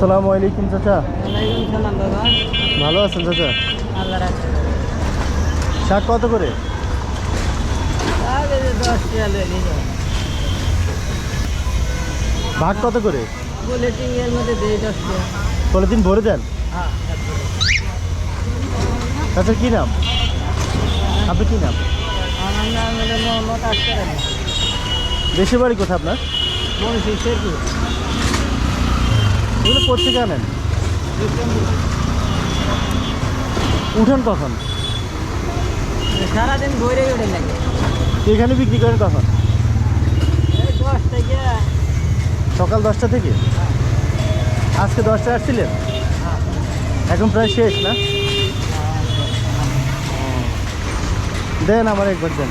আসসালামু আলাইকুম চাচা। ভালো আছেন চাচা? শাক কত করে? ভাগ কত করে? পলিথিন ভরে দেন? হ্যাঁ। চাচা কি নাম? আপনি কি নাম? আমার নাম হলো মোহাম্মদ বাড়ি কোথায় আপনার? মনীষী শেরপুর। এগুলো কোথেকে আনেন? উঠান কখন? সারাদিন বইরে উঠে লাগে। এখানে বিক্রি করেন কখন? সকাল দশটা থেকে? আজকে দশটা আসছিলেন? হ্যাঁ, এখন প্রায় শেষ না? দেন আমার একবার দেন।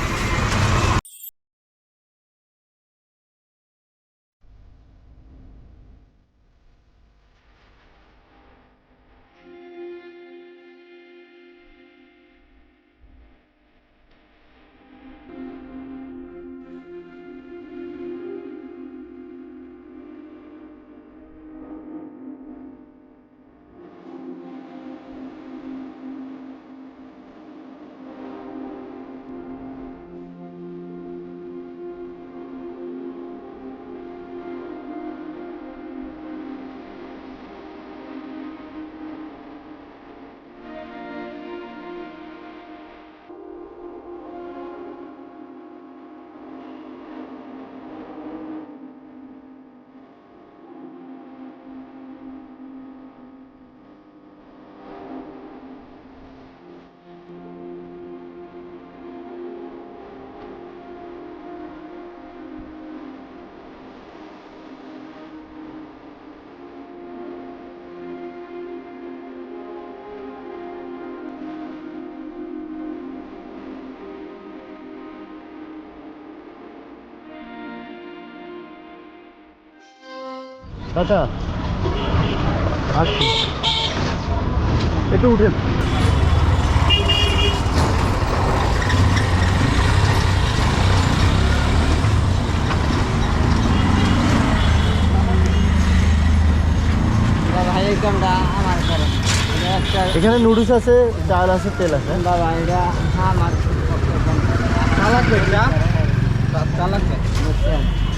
চাচা আসছি। একটু উঠেন। এখানে নুডলস আছে চাল আছে তেল আছে। বাবা এটা আমার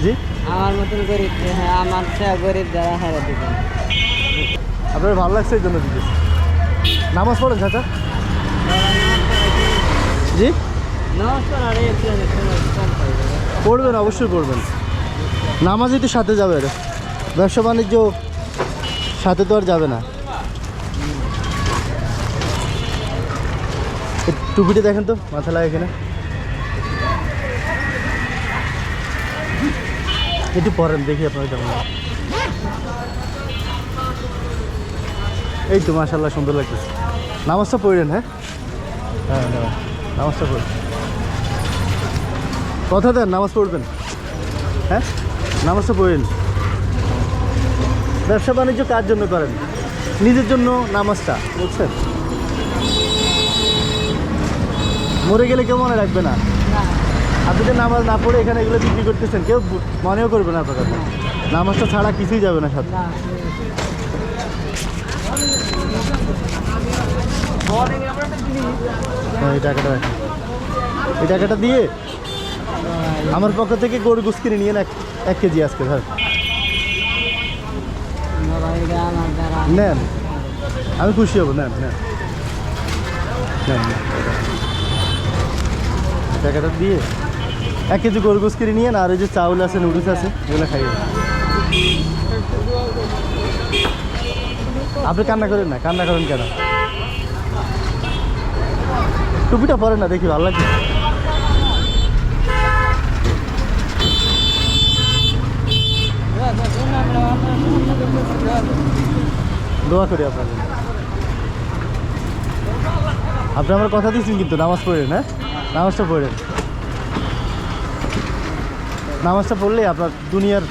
জি? আমার মতন গরিব হ্যাঁ আমার গরিব যারা হারে দিবেন আপনার ভালো লাগছে এই জন্য দিতেছি। নামাজ পড়েন চাচা? জি? পড়বেন অবশ্যই পড়বেন। নামাজই তো সাথে যাবে ব্যবসা বাণিজ্য সাথে তো আর যাবে না। টুপিটা দেখেন তো মাথা লাগে এখানে একটু পরেন, দেখি আপনার কেমন। এই তো মাসাল্লাহ সুন্দর লাগতেছে। নামাজটা পড়লেন হ্যাঁ? হ্যাঁ নামাজটা পড়েন। কথা দেন, নামাজ পড়বেন। হ্যাঁ? নামাজটা পড়েন। ব্যবসা বাণিজ্য কার জন্য করেন? নিজের জন্য নামাজটা, বুঝছেন? মরে গেলে কেউ মনে রাখবে না। আপনি যে নামাজ না পড়ে এখানে এগুলো বিক্রি করতেছেন কেউ মনেও করবে না আপনার কথা। নামাজটা ছাড়া কিছুই যাবে না সাথে। হ্যাঁ, এই টাকাটা এই টাকাটা দিয়ে আমার পক্ষ থেকে গরু গুস কিনে নিয়ে এক কেজি আজকে ধর নেন। আমি খুশি হব নেন নেন। টাকাটা দিয়ে এক কেজি গরু গোস কিনে নিয়ে আর ওই যে চাউল আছে, নুডলস আছে, এগুলো খাইয়ে আপনি কান্না করেন না, কান্না করেন কেন? টুপিটা পরেন না, দেখি ভালো লাগছে। দোয়া করি আপনাকে আপনি আমার কথা দিয়েছেন কিন্তু, নামাজ পড়েন হ্যাঁ? নামাজটা পড়েন। নামাজটা পড়লে আপনার দুনিয়ার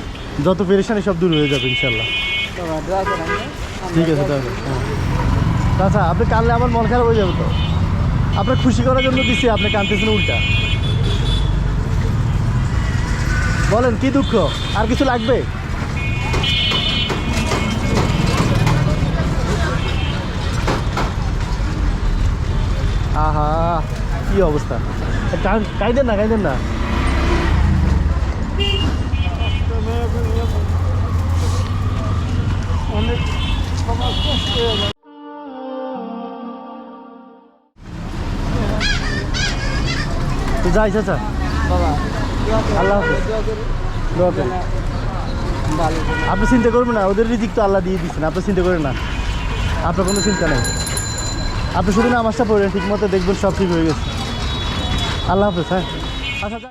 যত পেরেশানি সব দূর হয়ে যাবে ইনশাল্লাহ ঠিক আছে হ্যাঁ। আচ্ছা আপনি কানলে আমার মন খারাপ হয়ে যাবে তো? আপনার খুশি করার জন্য দিছি, আপনি কানতেছেন উল্টা। বলেন, কি দুঃখ? আর কিছু লাগবে? আহা, কি অবস্থা? কাইদেন না কাইদেন না। তো যাই চাচা বাবা। আল্লাহ। আপনি চিন্তা করবেন না ওদের রিজিক তো আল্লাহ দিয়ে দিচ্ছেন আপনি চিন্তা করেন না। আপনার কোনো চিন্তা নেই। আপনি শুধু না আমারটা পড়েন ঠিক মতো দেখবেন সব ঠিক হয়ে গেছে। আল্লাহ হাফেজ হ্যাঁ। আচ্ছা।